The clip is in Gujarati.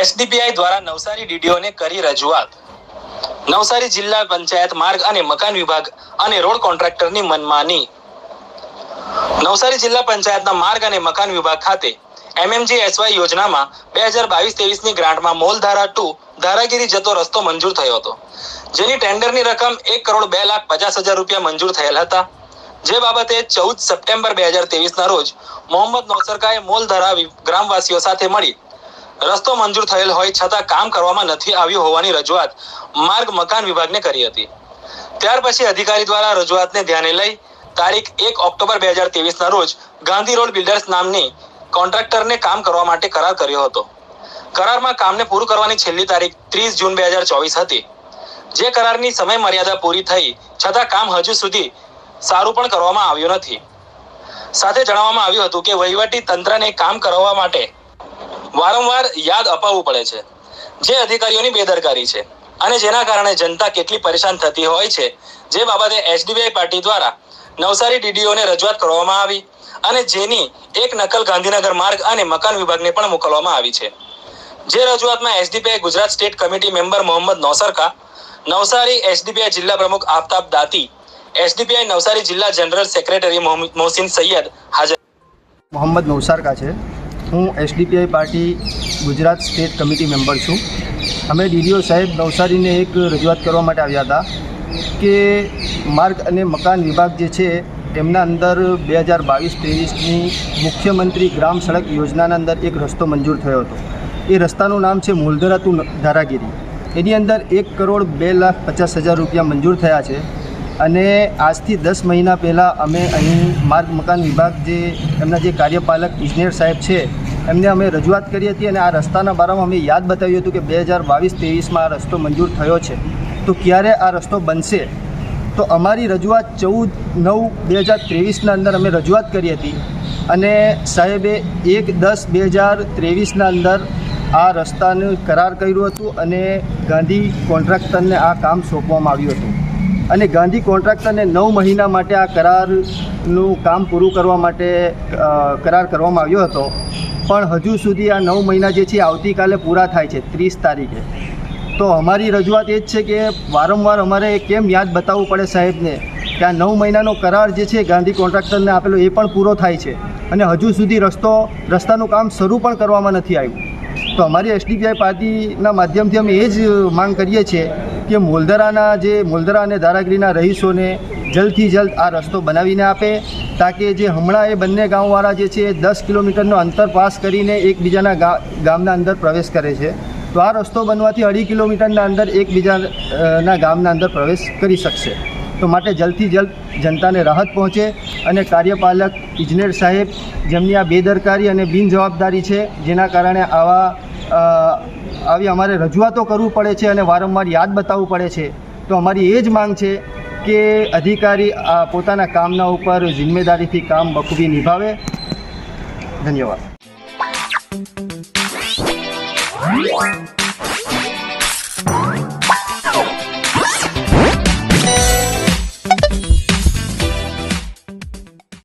એસડીપીઆઈ દ્વારા નવસારી ડીડીઓને કરી રજૂઆત. નવસારી જિલ્લા પંચાયત માર્ગ અને મકાન વિભાગ અને રોડ કોન્ટ્રાક્ટરની મનમાની. નવસારી જિલ્લા પંચાયતના માર્ગ અને મકાન વિભાગ ખાતે એમએમજી એસવાય યોજનામાં બે હજાર બાવીસ ત્રેવીસની ગ્રાન્ટમાં મોલધારા ટુ ધારાગીરી જતો રસ્તો મંજૂર થયો હતો. જેની ટેન્ડરની રકમ એક કરોડ બે લાખ પચાસ હજાર રૂપિયા મંજૂર થયેલ હતા. જે બાબતે ચૌદ સપ્ટેમ્બર બે હજાર ત્રેવીસના રોજ મોહમ્મદ નોસરકાએ મોલધારા ગ્રામવાસીઓ સાથે મળી રસ્તો મંજૂર થયેલ હોય છતાં કામ કરવામાં નથી આવ્યું હોવાની રજૂઆત માર્ગ મકાન વિભાગને કરી હતી. ત્યાર પછી અધિકારી દ્વારા રજૂઆતને ધ્યાને લઈ તારીખ એક ઓક્ટોબર બે હજાર ત્રેવીસના રોજ ગાંધી રોડ બિલ્ડર્સ નામની કોન્ટ્રાક્ટરને કામ કરવા માટે કરાર કર્યો હતો. કરારમાં કામને પૂરું કરવાની છેલ્લી તારીખ ત્રીસ જૂન બે હજાર ચોવીસ હતી. જે કરારની સમય મર્યાદા પૂરી થઈ છતાં કામ હજુ સુધી સારું પણ કરવામાં આવ્યું નથી. સાથે જણાવવામાં આવ્યું હતું કે વહીવટી તંત્રને કામ કરવા માટે વારંવાર યાદ અપાવવું પડે છે. જે અધિકારીઓની બેદરકારી છે અને જેના કારણે જનતા કેટલી પરેશાન થતી હોય છે, જે બાબતે એસડીબીઆઈ પાર્ટી દ્વારા નવસારી ડીડીઓને રજૂઆત કરવામાં આવી અને જેની એક નકલ ગાંધીનગર માર્ગ અને મકાન વિભાગને પણ મોકલવામાં આવી છે. જે રજૂઆતમાં SDPI Gujarat state committee member Mohammad Nausarka, Navsari SDPI જિલ્લા પ્રમુખ આફતાબ દાતી, એસડીપીઆઈ નવસારી જિલ્લા જનરલ સેક્રેટરી મોહસિન સૈયદ હાજર મોહમ્મદ નૌસારકા છે. હું SDPI party Gujarat state committee member છું. અમે ડીડીઓ સાહેબ નવસારીને એક રજૂઆત કરવા માટે આવ્યા હતા કે માર્ગ અને મકાન વિભાગ જે છે, એમના અંદર બે હજાર બાવીસ ત્રેવીસની મુખ્યમંત્રી ગ્રામ સડક યોજનાના અંદર એક રસ્તો મંજૂર થયો હતો. એ રસ્તાનું નામ છે મૂલધરા ટુ ધારાગીરી. એની અંદર એક કરોડ બે લાખ પચાસ હજાર રૂપિયા મંજૂર થયા છે. અને આજથી દસ મહિના પહેલાં અમે અહીં માર્ગ મકાન વિભાગ જે એમના જે કાર્યપાલક ઇજનેર સાહેબ છે, એમને અમે રજૂઆત કરી હતી અને આ રસ્તાના બારામાં અમે યાદ બતાવ્યું હતું કે બે હજાર બાવીસ ત્રેવીસમાં આ રસ્તો મંજૂર થયો છે. તો ક્યારે આ રસ્તો બનશે? તો અમારી રજૂઆત ચૌદ નવ બે હજાર ત્રેવીસના અંદર અમે રજૂઆત કરી હતી અને સાહેબે એક દસ બે હજાર ત્રેવીસના અંદર આ રસ્તાનું કરાર કર્યું હતું અને ગાંધી કોન્ટ્રાક્ટરને આ કામ સોંપવામાં આવ્યું હતું. અને ગાંધી કોન્ટ્રાક્ટરને નવ મહિના માટે આ કરારનું કામ પૂરું કરવા માટે કરાર કરવામાં આવ્યો હતો. પણ હજુ સુધી આ નવ મહિના જે છે આવતીકાલે પૂરા થાય છે, ત્રીસ તારીખે. તો અમારી રજૂઆત એ જ છે કે વારંવાર અમારે કેમ યાદ બતાવવું પડે સાહેબને કે આ નવ મહિનાનો કરાર જે છે ગાંધી કોન્ટ્રાક્ટરને આપેલો એ પણ પૂરો થાય છે. અને હજુ સુધી રસ્તો, રસ્તાનું કામ શરૂ પણ કરવામાં નથી આવ્યું. તો અમારી એસડીપીઆઈ પાર્ટીના માધ્યમથી અમે એ જ માંગ કરીએ છીએ કે મોલદરાના જે મોલદરા અને ધારાગીરીના રહીશોને જલ્દથી જલ્દ આ રસ્તો બનાવીને આપે, તાકે જે હમણાં એ બંને ગામવાળા જે છે એ દસ કિલોમીટરનો અંતર પાસ કરીને એકબીજાના ગામના અંદર પ્રવેશ કરે છે. તો આ રસ્તો બનવાથી અઢી કિલોમીટરના અંદર એકબીજાના ગામના અંદર પ્રવેશ કરી શકશે. તો માટે જલ્દથી જલ્દ જનતાને રાહત પહોંચે અને કાર્યપાલક ઇજનેર સાહેબ, જેમની આ બેદરકારી અને બિનજવાબદારી છે, જેના કારણે આવા આવી અમારે રજૂઆતો કરવું પડે છે અને વારંવાર યાદ બતાવવું પડે છે. તો અમારી એ જ માંગ છે કે અધિકારી આ પોતાના કામના ઉપર જિમ્મેદારીથી કામ બખૂબી નિભાવે. ધન્યવાદ.